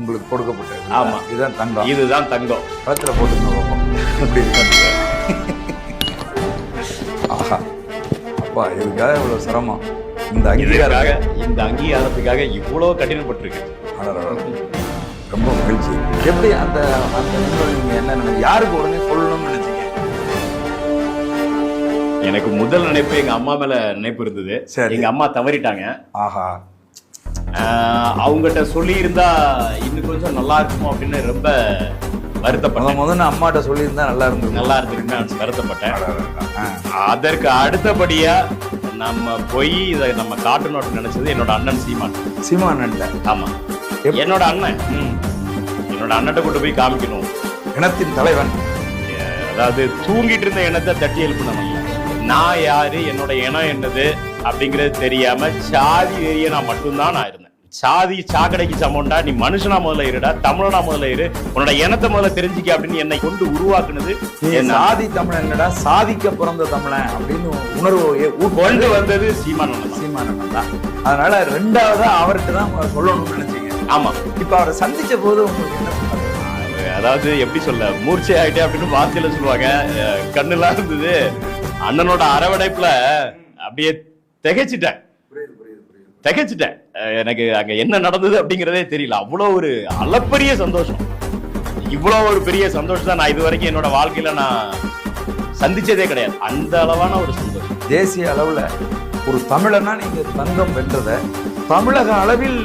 உங்களுக்கு கொடுக்கப்பட்டது ஆமா. இதுதான் தங்கம் இதுதான் தங்கம் போட்டுங்க பாப்போம். இப்படி. ஆஹா அப்பா இதுக்காக இவ்வளவு சிரமம் இந்த அங்கீகாரம் இந்த அங்கீகாரத்துக்காக இவ்வளவு கடினப்பட்டிருக்கு. ரொம்ப மகிழ்ச்சி எப்படி அந்த அந்த என்ன? யாருக்கு உடனே சொல்லணும்னு நினைச்சீங்க எனக்கு முதல் நினைப்பு எங்க அம்மா மேல நினைப்பு இருந்தது சரி. எங்க அம்மா தவறிட்டாங்க ஆஹ் அவங்ககிட்ட சொல்லி இருந்தா இன்னும் கொஞ்சம் நல்லா இருக்குமோ அப்படின்னு ரொம்ப முத வருத்தப்பட்டேன் முதல்ல அம்மாட்ட சொல்லியிருந்தா நல்லா இருந்திருக்கும். நல்லா இருந்திருக்குன்னு வருத்தப்பட்டேன். அதற்கு அடுத்தபடியா நம்ம போய் இதை நம்ம காட்டணும்னு நினைச்சது என்னோட அண்ணன் சீமான். சீமானன்ட்ட ஆமா. எப்- என்னோட அண்ணன். ம். என்னோட அண்ணன்ட்ட கொண்டு போய் காமிக்கணும். இனத்தின் தலைவன். அதாவது தூங்கிட்டு இருந்த இனத்தை தட்டி எழுப்பினவன். நான் யாரு என்னோட இனம் என்னது அப்படிங்கிறது தெரியாம சாதி வெறியனா மட்டும்தான் நான் இருந்தேன். சாதி சாக்கடைக்கு சமம்டா நீ மனுஷனா முதல்ல இருடா தமிழனா முதல்ல இரு உன்னோட இனத்தை முதல்ல தெரிஞ்சுக்க அப்படின்னு என்னை கொண்டு உருவாக்குனது சாதி தமிழன் என்னடா சாதிக்க பிறந்த தமிழன் அப்படின்னு உணர்வு கொண்டு வந்தது சீமான் அண்ணன் தான். அதனால ரெண்டாவதா அவர்கிட்ட தான் சொல்லணும்னு நினைச்சீங்க. ஆமா. இப்ப அவரை சந்திச்ச போது உங்களுக்கு என்ன? அதாவது எப்படி சொல்ல மூர்ச்சை ஆயிட்டே அப்படின்னு வார்த்தையில சொல்லுவாங்க. கண்ணுலாம் இருந்தது. அண்ணனோட அரவணைப்புல அப்படியே திகைச்சிட்டேன். திகைச்சிட்டேன். எனக்கு அங்க என்ன நடந்தது அப்படிங்கறதே தெரியல. அவ்வளவு ஒரு அளப்பரிய சந்தோஷம். இவ்வளவு ஒரு பெரிய சந்தோஷம் தான் நான் இது வரைக்கும் என்னோட வாழ்க்கையில நான் சந்திச்சதே கிடையாது. அந்த அளவான ஒரு சந்தோஷம். தேசிய அளவுல ஒரு தமிழனா நீங்க தங்கம் வென்றத தமிழக அளவில்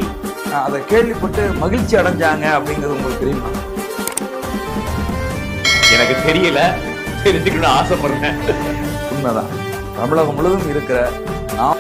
அதை கேள்விப்பட்டு மகிழ்ச்சி அடைஞ்சாங்க அப்படிங்கிறது உங்களுக்கு தெரியுமா? எனக்கு தெரியல. தெரிஞ்சுக்கணும்னு ஆசைப்படுறேன். உண்மைதான். தமிழகம் முழுவதும் இருக்கிற நாம்